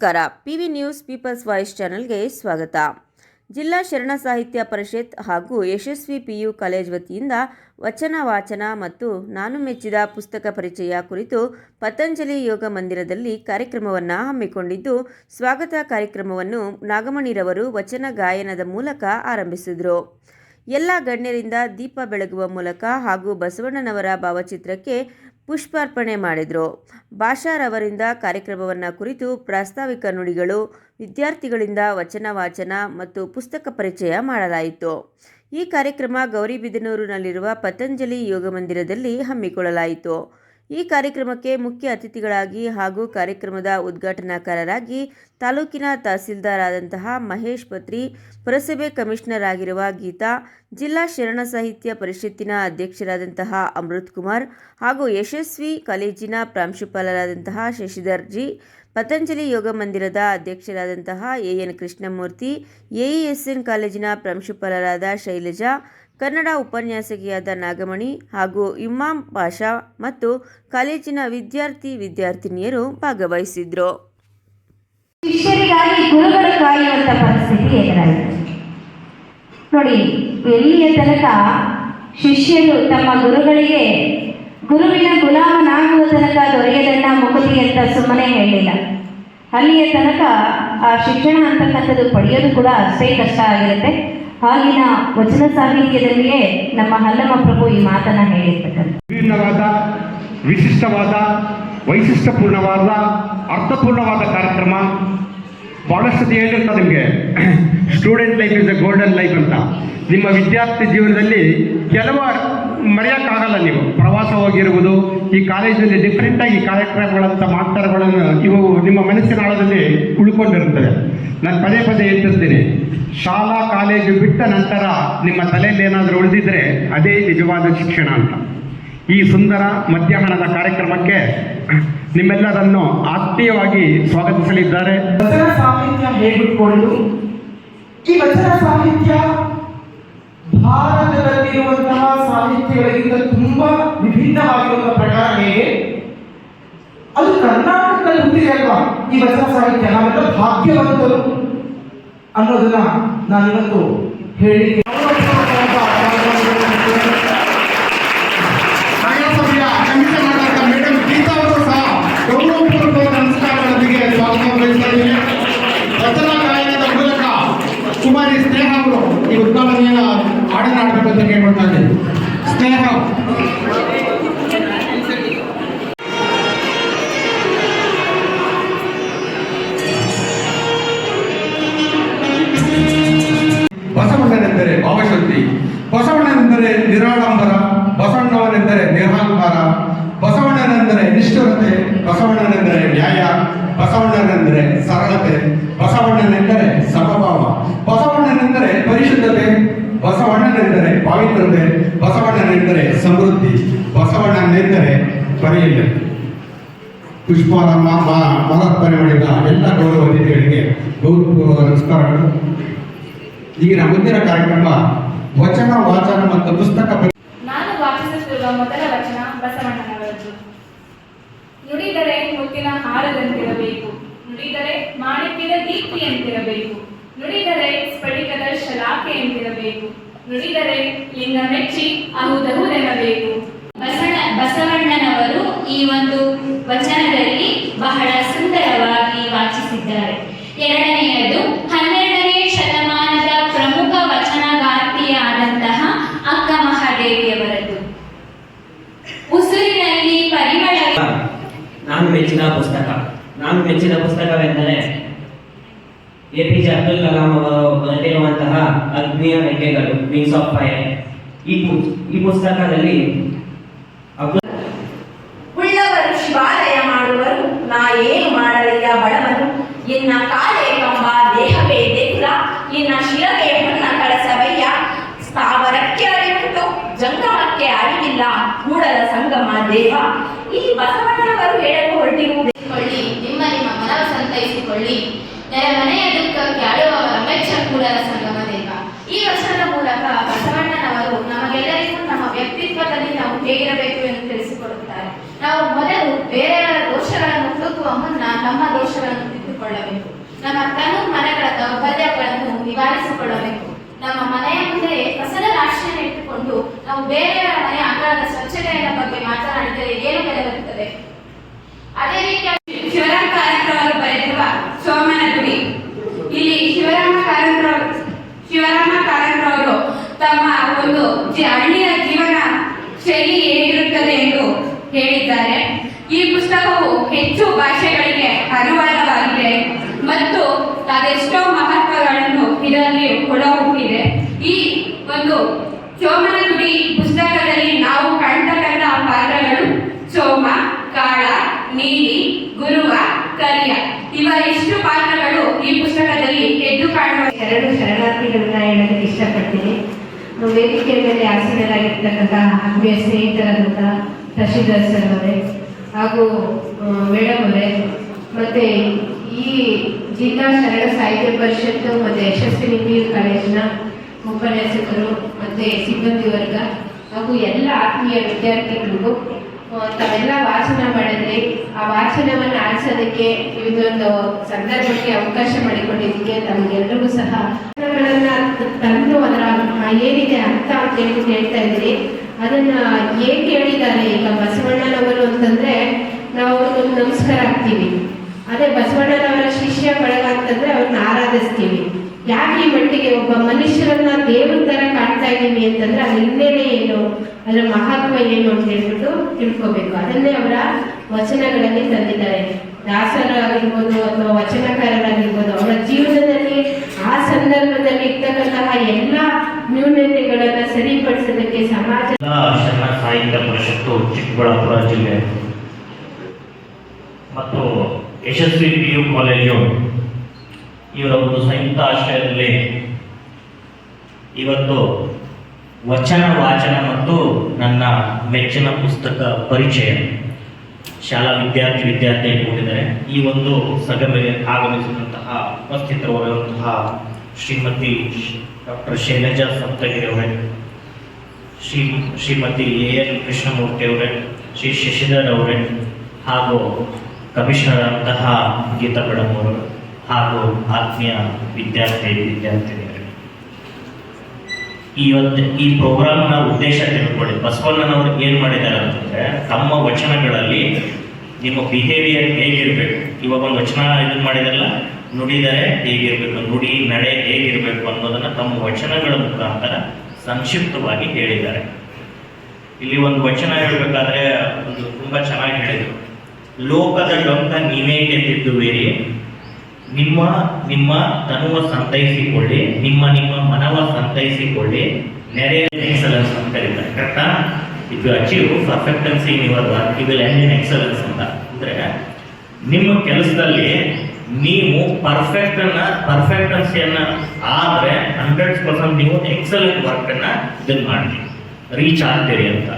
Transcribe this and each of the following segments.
ನಮಸ್ಕಾರ. PV news people's voice ಚಾನೆಲ್ಗೆ ಸ್ವಾಗತ. ಜಿಲ್ಲಾ ಶರಣ ಸಾಹಿತ್ಯ ಪರಿಷತ್ ಹಾಗೂ ಯಶಸ್ವಿ ಪಿಯು ಕಾಲೇಜ್ ವತಿಯಿಂದ ವಚನ, ವಾಚನ ಮತ್ತು ನಾನು ಮೆಚ್ಚಿದ ಪುಸ್ತಕ ಪರಿಚಯ ಕುರಿತು ಪತಂಜಲಿ ಯೋಗ ಮಂದಿರದಲ್ಲಿ ಕಾರ್ಯಕ್ರಮವನ್ನು ಹಮ್ಮಿಕೊಂಡಿದ್ದು, ಸ್ವಾಗತ ಕಾರ್ಯಕ್ರಮವನ್ನು ನಾಗಮಣಿರವರು ವಚನ ಗಾಯನದ ಮೂಲಕ ಆರಂಭಿಸಿದರು. ಎಲ್ಲ ಗಣ್ಯರಿಂದ ದೀಪ ಬೆಳಗುವ ಮೂಲಕ ಹಾಗೂ ಬಸವಣ್ಣನವರ ಭಾವಚಿತ್ರಕ್ಕೆ ಪುಷ್ಪಾರ್ಪಣೆ ಮಾಡಿದರು. ಭಾಷಾರವರಿಂದ ಕಾರ್ಯಕ್ರಮವನ್ನು ಕುರಿತು ಪ್ರಾಸ್ತಾವಿಕ ನುಡಿಗಳು, ವಿದ್ಯಾರ್ಥಿಗಳಿಂದ ವಚನ ವಾಚನ ಮತ್ತು ಪುಸ್ತಕ ಪರಿಚಯ ಮಾಡಲಾಯಿತು. ಈ ಕಾರ್ಯಕ್ರಮ ಗೌರಿಬಿದನೂರಿನಲ್ಲಿರುವ ಪತಂಜಲಿ ಯೋಗ ಮಂದಿರದಲ್ಲಿ ಹಮ್ಮಿಕೊಳ್ಳಲಾಯಿತು. ಈ ಕಾರ್ಯಕ್ರಮಕ್ಕೆ ಮುಖ್ಯ ಅತಿಥಿಗಳಾಗಿ ಹಾಗೂ ಕಾರ್ಯಕ್ರಮದ ಉದ್ಘಾಟನಾಕಾರರಾಗಿ ತಾಲೂಕಿನ ತಹಸೀಲ್ದಾರ್ ಆದಂತಹ ಮಹೇಶ್ ಪತ್ರಿ, ಪುರಸಭೆ ಕಮಿಷನರ್ ಆಗಿರುವ ಗೀತಾ, ಜಿಲ್ಲಾ ಶರಣ ಸಾಹಿತ್ಯ ಪರಿಷತ್ತಿನ ಅಧ್ಯಕ್ಷರಾದಂತಹ ಅಮೃತ್ ಕುಮಾರ್ ಹಾಗೂ ಯಶಸ್ವಿ ಕಾಲೇಜಿನ ಪ್ರಾಂಶುಪಾಲರಾದಂತಹ ಶಶಿಧರ್ ಜಿ, ಪತಂಜಲಿ ಯೋಗ ಮಂದಿರದ ಅಧ್ಯಕ್ಷರಾದಂತಹ ಎ ಎನ್ ಕೃಷ್ಣಮೂರ್ತಿ, ಎಇಎಸ್ಎನ್ ಕಾಲೇಜಿನ ಪ್ರಾಂಶುಪಾಲರಾದ ಶೈಲಜಾ ಕನ್ನಡ ಉಪನ್ಯಾಸಕಿಯಾದ ನಾಗಮಣಿ ಹಾಗೂ ಇಮಾಂ ಪಾಷಾ ಮತ್ತು ಕಾಲೇಜಿನ ವಿದ್ಯಾರ್ಥಿ ವಿದ್ಯಾರ್ಥಿನಿಯರು ಭಾಗವಹಿಸಿದ್ರು. ಗುರುಗಳು ಕಾಯುವಂತ ಪರಿಸ್ಥಿತಿ ಎದುರಾಯಿತು. ನೋಡಿ, ಎಲ್ಲಿಯ ತನಕ ಶಿಷ್ಯರು ತಮ್ಮ ಗುರುಗಳಿಗೆ ಗುರುವಿನ ಗುಲಾಮನಾಗುವ ತನಕ ದೊರೆಯದನ್ನ ಅಂತ ಸುಮ್ಮನೆ ಹೇಳಿಲ್ಲ ಅಲ್ಲಿಯ ತನಕ ಆ ಶಿಕ್ಷಣ ಅಂತಕ್ಕಂಥದ್ದು ಪಡೆಯೋದು ಕೂಡ ಅಷ್ಟೇ ಕಷ್ಟ ಆಗಿರುತ್ತೆ. ಆಗಿನ ವಚನ ಸಾಹಿತ್ಯದಲ್ಲಿಯೇ ನಮ್ಮ ಹಲ್ಲಮ್ಮ ಪ್ರಭು ಈ ಮಾತನ್ನ ಹೇಳಿರ್ತಕ್ಕಂಥ ವಿಭಿನ್ನವಾದ, ವಿಶಿಷ್ಟವಾದ, ವೈಶಿಷ್ಟ್ಯಪೂರ್ಣವಾದ, ಅರ್ಥಪೂರ್ಣವಾದ ಕಾರ್ಯಕ್ರಮ ಬಹಳಷ್ಟು ಸತಿ ಹೇಳಿರ್ತಾರೆ ನಿಮಗೆ. Student life is a golden life ಅಂತ. ನಿಮ್ಮ ವಿದ್ಯಾರ್ಥಿ ಜೀವನದಲ್ಲಿ ಕೆಲವು ಮರೆಯೋಕ್ಕಾಗಲ್ಲ ನೀವು. ಪ್ರವಾಸ ಹೋಗಿರುವುದು, ಈ ಕಾಲೇಜಲ್ಲಿ ಡಿಫ್ರೆಂಟಾಗಿ ಕಾರ್ಯಕ್ರಮಗಳಂತ ಮಾತುಗಳನ್ನು ಇವು ನಿಮ್ಮ ಮನಸ್ಸಿನ ಆಳದಲ್ಲಿ ಉಳ್ಕೊಂಡಿರುತ್ತವೆ ನಾನು ಪದೇ ಪದೇ ಹೇಳ್ತಿರ್ತೀನಿ. ಶಾಲಾ ಕಾಲೇಜು ಬಿಟ್ಟ ನಂತರ ನಿಮ್ಮ ತಲೆಯಲ್ಲಿ ಏನಾದರೂ ಉಳಿದಿದ್ರೆ ಅದೇ ನಿಜವಾದ ಶಿಕ್ಷಣ ಅಂತ. ಈ ಸುಂದರ ಮಧ್ಯಾಹ್ನದ ಕಾರ್ಯಕ್ರಮಕ್ಕೆ ನಿಮ್ಮೆಲ್ಲರನ್ನು ಆತ್ಮೀಯವಾಗಿ ಸ್ವಾಗತಿಸಲಿದ್ದಾರೆ. ಸಾಹಿತ್ಯ ಈ ಸಾಹಿತ್ಯ ಭಾರತದಲ್ಲಿರುವಂತಹ ಸಾಹಿತ್ಯಗಳಿಗಿಂತ ತುಂಬಾ ವಿಭಿನ್ನವಾಗಿರುವ ಪ್ರಕಾರ ಹೇಗೆ? ಅದು ಕರ್ನಾಟಕದಲ್ಲಿ ಹುಟ್ಟಿದೆ ಅಲ್ವಾ? ಈ ವಚನ ಸಾಹಿತ್ಯ ನಾವೆಲ್ಲ ಭಾಗ್ಯವಂತರು ಅನ್ನೋದನ್ನ ನಾನಿವತ್ತು ಹೇಳಿ ಸ್ನೇಹ ಅವರು ಈ ಉದ್ಘಾಟನೆಯ ಹಾಡನ್ನಾಡಬೇಕಂತ ಕೇಳ್ಕೊಳ್ತಾ ಇದ್ದೀನಿ. ಸ್ನೇಹ. ಬಸವಣ್ಣನೆಂದರೆ ನಿಷ್ಠುರತೆ, ಬಸವಣ್ಣನೆಂದರೆ ನ್ಯಾಯ, ಬಸವಣ್ಣನೆಂದರೆ ಸರಳತೆ, ಬಸವಣ್ಣನೆಂದರೆ ಸಮಭಾವ, ಬಸವಣ್ಣನೆಂದರೆ ಪರಿಶುದ್ಧತೆ, ಬಸವಣ್ಣನೆಂದರೆ ಪಾವಿತ್ರತೆ ಬಸವಣ್ಣನೆಂದರೆ ಸಮೃದ್ಧಿ, ಬಸವಣ್ಣನೆಂದರೆ ಪರಿಯಿಲ್ಲ ಪುಷ್ಪಾರಮ್ಮ ಮಲರ್ಪಣೆ ಮಾಡಿದ ಎಲ್ಲ ಗೌರವ ಅತಿಥಿಗಳಿಗೆ ಗೌರವಪೂರ್ವ ನಮಸ್ಕಾರಗಳು ಈಗಿನ ಮುಂದಿನ ಕಾರ್ಯಕ್ರಮ ವಚನ, ವಾಚನ ಮತ್ತು ಪುಸ್ತಕ ನಾನು ವಾಚಿಸುತ್ತಿರುವ ಮೊದಲ ವಚನ ನುಡಿದರೆ ಮುತ್ತಿನ ಹಾರದಂತಿರಬೇಕು. ನುಡಿದರೆ ಮಾಣಿಕ್ಯದ ದೀಪ್ತಿಯಂತಿರಬೇಕು. ನುಡಿದರೆ ಸ್ಫಟಿಕದ ಶಲಾಖೆಯಂತಿರಬೇಕು ನುಡಿದರೆ ಲಿಂಗ ಮೆಚ್ಚಿ ಅಹುದಹುದೆನಬೇಕು ಮೆಚ್ಚಿದ ಪುಸ್ತಕವೆಂದರೆ A P J Abdul Kalam ಅವರು ಬರೆದಿರುವಂತಹ ಅಗ್ನಿಯ ರೆಕ್ಕೆಗಳು ವಿಂಗ್ಸ್ ಆಫ್ ಫೈರ್ ಈ ಈ ಪುಸ್ತಕದಲ್ಲಿ ಉಳ್ಳವರು ಶಿವಾಲಯ ಮಾಡುವರು ನಾ ಏನು ಮಾಡಲಿಲ್ಲ ಬಡವನು ಇನ್ನ ಕಾಲೇ ಕಂಬ ದೇಹವೇ ದೇಗುಲ ಇನ್ನ ಶಿರವೇ ಹೊನ್ನ ಕಳಸವಯ್ಯ ಸ್ಥಾವರಕ್ಕೆ ಅರಿವುಂಟು ಜಂಗಮಕ್ಕೆ ಅರಿವಿಲ್ಲ ಕೂಡಲ ಸಂಗಮ ದೇವ. ಈ ಬಸವಣ್ಣವರು ಹೇಳಲು ಹೊರಟಿರುವುದು. ಕೊಳ್ಳಿ ನಿಮ್ಮ ಮನೆಯ ಮನವ ಸಂತೈಸಿಕೊಳ್ಳಿ ನೆರೆಮನೆಯ ದುಃಖಕ್ಕೆ ಅಳುವವರ ಮೆಚ್ಚ ಕೂಡಲ ಸಂಗಮ ದೇವ ಈ ವಚನದ ಮೂಲಕ ಬಸವಣ್ಣನವರು ನಮಗೆಲ್ಲರಿಗೂ ನಮ್ಮ ವ್ಯಕ್ತಿತ್ವದಲ್ಲಿ ನಾವು ಹೇಗಿರಬೇಕು ಎಂದು ತಿಳಿಸಿಕೊಡುತ್ತಾರೆ. ನಾವು ಮೊದಲು ಬೇರೆಯವರ ದೋಷಗಳನ್ನು ಹುಡುಕುವ ಮುನ್ನ ನಮ್ಮ ದೋಷಗಳನ್ನು ತಿದ್ದುಕೊಳ್ಳಬೇಕು. ನಮ್ಮ ತನು ಮನೆಗಳ ದೌರ್ಬಲ್ಯಗಳನ್ನು ನಿವಾರಿಸಿಕೊಳ್ಳಬೇಕು. ನಮ್ಮ ಮನೆಯ ಮುಂದೆ ಕಸದ ರಾಶಿಯನ್ನು ಇಟ್ಟುಕೊಂಡು ನಾವು ಬೇರೆಯವರ ಮನೆಯ ಅಂಗಳದ ಸ್ವಚ್ಛತೆಯ ಬಗ್ಗೆ ಮಾತನಾಡಿದರೆ ಏನು ಬೆಲೆ ಬರುತ್ತದೆ ಅದೇ ರೀತಿಯಾಗಿ ಹಳ್ಳಿಯ ಜೀವನ ಶೈಲಿ ಹೇಗಿರುತ್ತದೆ ಎಂದು ಹೇಳಿದ್ದಾರೆ. ಈ ಪುಸ್ತಕವು ಹೆಚ್ಚು ಭಾಷೆಗಳಿಗೆ ಅನುವಾದವಾಗಿದೆ ಮತ್ತು ಅದೆಷ್ಟೋ ಮಹತ್ವಗಳನ್ನು ಇದರಲ್ಲಿ ಒಳಗೊಂಡಿದೆ ಈ ಒಂದು ಸೋಮನ ಗುಡಿ ಪುಸ್ತಕದಲ್ಲಿ ನಾವು ಕಾಣ್ತಕ್ಕಂಥ ಪಾತ್ರಗಳು ಸೋಮ ಕಾಳ, ನೀಲಿ ಗುರುವ ಕರಿಯ. ಇವರಿಷ್ಟು ಪಾತ್ರಗಳು ಈ ಪುಸ್ತಕದಲ್ಲಿ ಎದ್ದು ಕಾಣುವ ಎರಡು ಶರಣಾರ್ಥಿಗಳನ್ನ ಹೇಳೋದಕ್ಕೆ ಇಷ್ಟಪಡ್ತೀನಿ. ವೇದಿಕೆ ಮೇಲೆ ಆಸೀನರಾಗಿರ್ತಕ್ಕಂಥ ಆತ್ಮೀಯ ಸ್ನೇಹಿತರಾದಂಥ ಶಶಿಧರ್ ಸರ್ ಅವರೇ ಹಾಗೂ ಮೇಡಮ್ ಅವರೇ, ಮತ್ತು ಈ ಜಿಲ್ಲಾ ಶರಣ ಸಾಹಿತ್ಯ ಪರಿಷತ್ತು ಮತ್ತು ಯಶಸ್ವಿನಿ ಪಿ ಕಾಲೇಜಿನ ಉಪನ್ಯಾಸಕರು ಮತ್ತು ಸಿಬ್ಬಂದಿ ವರ್ಗ ಹಾಗೂ ಎಲ್ಲ ಆತ್ಮೀಯ ವಿದ್ಯಾರ್ಥಿಗಳಿಗೂ ತಾವೆಲ್ಲ ವಾಚನ ಮಾಡಿದ್ರಿ. ಆ ವಾಚನವನ್ನು ಆಲಿಸೋದಕ್ಕೆ ಇದೊಂದು ಸಂದರ್ಭಕ್ಕೆ ಅವಕಾಶ ಮಾಡಿಕೊಂಡಿದ್ದಕ್ಕೆ ತಮಗೆಲ್ಲರಿಗೂ ಸಹ ತಂದು ಅದರ ಏನಿದೆ ಅರ್ಥ ಅಂತ ಹೇಳಿ ಹೇಳ್ತಾ ಇದ್ದೀರಿ. ಅದನ್ನ ಏನ್ ಹೇಳಿದ್ದಾರೆ ಈಗ ಬಸವಣ್ಣನವರು ಅಂತಂದ್ರೆ ನಾವು ನಮಸ್ಕಾರ ಆಗ್ತೀವಿ. ಅದೇ ಬಸವಣ್ಣನವರ ಶಿಷ್ಯ ಬಳಗ ಅಂತಂದ್ರೆ ಅವ್ರನ್ನ ಆರಾಧಿಸ್ತೀವಿ. ಯಾಕೆ ಈ ಮಟ್ಟಿಗೆ ಒಬ್ಬ ಮನುಷ್ಯರನ್ನ ದೇವರ ತರ ಕಾಣ್ತಾ ಇದ್ದೀವಿ ಅಂತಂದ್ರೆ ಅದ್ರ ಹಿನ್ನೆಲೆ ಏನು, ಅದರ ಮಹತ್ವ ಏನು ಅಂತ ಹೇಳ್ಬಿಟ್ಟು ತಿಳ್ಕೊಬೇಕು. ಅದನ್ನೇ ಅವರ ವಚನಗಳಲ್ಲಿ ತಂದಿದ್ದಾರೆ. ದಾಸರಾಗಿರ್ಬೋದು ಅಥವಾ ವಚನಕಾರರಾಗಿರ್ಬೋದು, ಅವರ ಜೀವನದಲ್ಲಿ ಆ ಸಂದರ್ಭದಲ್ಲಿ ಇರ್ತಕ್ಕಂತಹ ಎಲ್ಲ ನ್ಯೂನತೆಗಳನ್ನ ಸರಿಪಡಿಸೋದಕ್ಕೆ ಸಮಾಜ ಸಾಹಿತ್ಯ ಪರಿಷತ್ತು ಚಿಕ್ಕಬಳ್ಳಾಪುರ ಜಿಲ್ಲೆ. ಮತ್ತು ಯಶಸ್ವಿ ಪಿ ಯು ಕಾಲೇಜು ಇವರ ಒಂದು ಸಂಯುಕ್ತ ಆಶ್ರಯದಲ್ಲಿ ಇವತ್ತು ವಚನ, ವಾಚನ ಮತ್ತು ನನ್ನ ಮೆಚ್ಚಿನ ಪುಸ್ತಕ ಪರಿಚಯ. ಶಾಲಾ ವಿದ್ಯಾರ್ಥಿ ವಿದ್ಯಾರ್ಥಿ ಕೂಡಿದರೆ ಈ ಒಂದು ಸಭೆಗೆ ಆಗಮಿಸಿದಂತಹ ಉಪಸ್ಥಿತರಾಗಿರುವಂತಹ ಶ್ರೀಮತಿ ಡಾಕ್ಟರ್ ಶೈಲಜಾ ಸಪ್ತಗಿರಿ ಅವರೇ ಶ್ರೀ ಶ್ರೀಮತಿ ಎ ಎನ್ ಕೃಷ್ಣಮೂರ್ತಿ ಅವರೇ ಶ್ರೀ ಶಶಿಧರ್ ಅವರೇ ಹಾಗೂ ಕಮಿಷನರ್ ಅಂತಹ ಗೀತಾ ಮೇಡಮ್ ಅವರು ಹಾಗೂ ಆತ್ಮೀಯ ವಿದ್ಯಾರ್ಥಿ ವಿದ್ಯಾರ್ಥಿನಿಯರು. ಇವತ್ತು ಈ ಪ್ರೋಗ್ರಾಮ್ನ ಉದ್ದೇಶ ತಿಳ್ಕೊಳ್ಳಿ. ಬಸವಣ್ಣನವರು ಏನು ಮಾಡಿದ್ದಾರೆ ಅಂತಂದರೆ ತಮ್ಮ ವಚನಗಳಲ್ಲಿ ನಿಮ್ಮ ಬಿಹೇವಿಯರ್ ಹೇಗಿರ್ಬೇಕು? ಇವಾಗ ಒಂದು ವಚನ ಇದು ಮಾಡಿದಾರಲ್ಲ? ನುಡಿದರೆ ಹೇಗಿರ್ಬೇಕು? ನುಡಿ, ನಡೆ ಹೇಗಿರ್ಬೇಕು ಅನ್ನೋದನ್ನು ತಮ್ಮ ವಚನಗಳ ಮುಖಾಂತರ ಸಂಕ್ಷಿಪ್ತವಾಗಿ ಹೇಳಿದ್ದಾರೆ. ಇಲ್ಲಿ ಒಂದು ವಚನ ಹೇಳ್ಬೇಕಾದ್ರೆ, ಒಂದು ತುಂಬಾ ಚೆನ್ನಾಗಿ ಹೇಳಿದ್ರು. ಲೋಕದ ಡೊಂಕ ನೀವೇ ಗೆದ್ದಿದ್ದುವಿರಿ ನಿಮ್ಮ ನಿಮ್ಮ ತನುವ ಸಂತೈಸಿಕೊಳ್ಳಿ ನಿಮ್ಮ ನಿಮ್ಮ ಮನವ ಸಂತೈಸಿಕೊಳ್ಳಿ ನೆರೆಯ ಎಕ್ಸಲೆನ್ಸ್ ಅಂತ ಕರೀತಾರೆ. ಕರೆಕ್ಟಾ if you achieve perfectancy in your work you will end in excellence ಅಂತ. ಅಂದ್ರೆ ನಿಮ್ಮ ಕೆಲಸದಲ್ಲಿ ನೀವು ಪರ್ಫೆಕ್ಟ್ ಅನ್ನ ಪರ್ಫೆಕ್ಟನ್ಸಿಯನ್ನ ಆದ್ರೆ ಹಂಡ್ರೆಡ್ ಪರ್ಸೆಂಟ್ ನೀವು ಎಕ್ಸಲೆಂಟ್ ವರ್ಕ್ ಅನ್ನ ಇದನ್ನ ಮಾಡಿ ರೀಚ್ ಆಗ್ತೀರಿ ಅಂತ.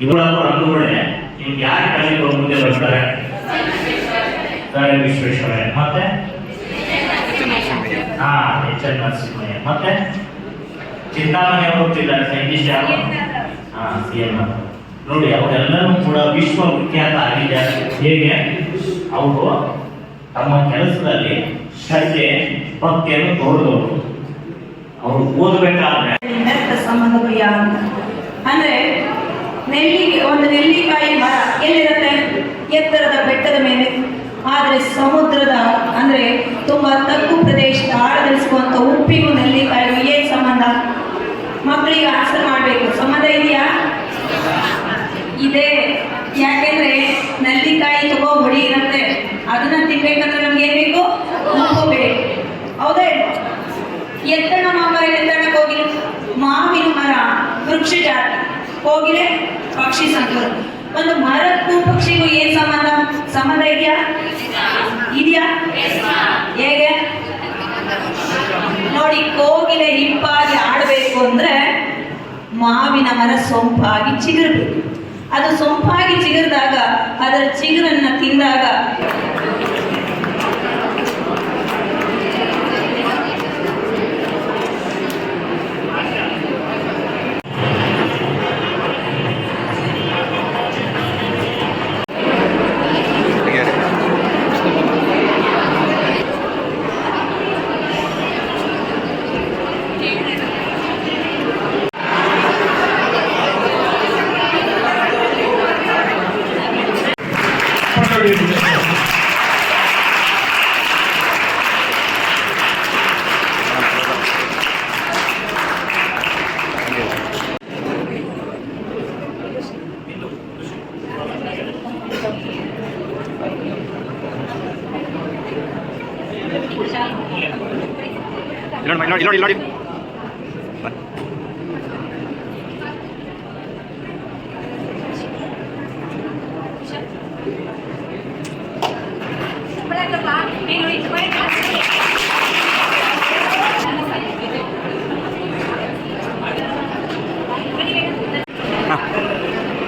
ಇವರ ಅಂದುಗಳೇ ನಿಮ್ಗೆ ಯಾರು ಕಲಿಯುವ ಮುಂದೆ ಬರ್ತಾರೆ ವಿಶ್ವೇಶ್ವರಯ್ಯ. ಮತ್ತೆ? ಹಾ ಎಚ್ ಎನ್ ನರಸಿಂಹಯ್ಯ ಮತ್ತೆ? ಚಿಂತಾಮಣಿ ಅವರು ಗೊತ್ತಿದ್ದಾರೆ ಸೈಂಟಿಸ್ಟ್ ಯಾರು? ಹಾ ಸಿ ಎಂ ನೋಡಿ ಅವರೆಲ್ಲರೂ ಕೂಡ ವಿಶ್ವ ವಿಶ್ವವಿಖ್ಯಾತ ಆಗಿದ್ದಾರೆ. ಹೇಗೆ? ಅವರು ತಮ್ಮ ಕೆಲಸದಲ್ಲಿ ಶ್ರದ್ಧೆ ಭಕ್ತಿಯನ್ನು ತೋರಿದವರು. ಅವರು ಓದಬೇಕಾದ್ರೆ. ಸಂಬಂಧಗಳು ಅಂದ್ರೆ ನೆಲ್ಲಿಗೆ ಒಂದು ನೆಲ್ಲಿಕಾಯಿ ಮರ ಎಲ್ಲಿರುತ್ತೆ? ಎತ್ತರದ ಬೆಟ್ಟದ ಮೇಲೆ. ಆದರೆ ಸಮುದ್ರದ, ಅಂದ್ರೆ ತುಂಬಾ ತಗ್ಗು ಪ್ರದೇಶದ ಆಳದಲ್ಲಿಸುವಂಥ ಉಪ್ಪಿಗೂ ನೆಲ್ಲಿಕಾಯಿಗೂ ಏನು ಸಂಬಂಧ. ಮಕ್ಕಳಿಗೆ ಆಸರ್ ಮಾಡಬೇಕು. ಸಂಬಂಧ ಇದೆಯಾ? ಇದೆ. ಯಾಕೆಂದ್ರೆ ನೆಲ್ಲಿಕಾಯಿ ತಗೋ ಹೊಡಿ ಇರುತ್ತೆ. ಅದನ್ನ ತಿನ್ಬೇಕಂದ್ರೆ ನಮ್ಗೆ ಏನ್ ಬೇಕು? ಉಪ್ಪು ಹೌದೇ? ಎತ್ತಣ ಮಾಮರ ಎತ್ತಣಕ್ಕೆ ಹೋಗಿಲ್ಲ ಮಾವಿನ ಮರ, ವೃಕ್ಷ ಜಾತಿ. ಹೋಗಿಲೆ ಪಕ್ಷಿ ಸಂಕುಲ ಒಂದು ಮರಕ್ಕೂ ಪಕ್ಷಿಗೂ ಏನ್ ಸಂಬಂಧ? ಸಂಬಂಧ ಇದೆಯಾ? ಇದೆಯಾ ಹೇಗೆ? ನೋಡಿ, ಕೋಗಿಲೆ ಹಿಪ್ಪಾಗಿ ಆಡಬೇಕು ಅಂದ್ರೆ ಮಾವಿನ ಮರ ಸೊಂಪಾಗಿ ಚಿಗುರಬೇಕು. ಅದು ಸೊಂಪಾಗಿ ಚಿಗುರಿದಾಗ, ಅದರ ಚಿಗುರನ್ನ ತಿಂದಾಗ ಇಲ್ಲೋಡಿ ಇಲ್ಲೋಡಿ ಇಲ್ಲೋಡಿ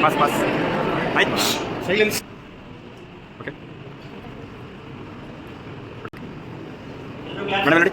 ಬಸ್ ಬಸ್ ಆಯ್ತು ಸೈಲೆನ್ಸ್ ಓಕೆ ಮೇಡಮ್ ನೋಡಿ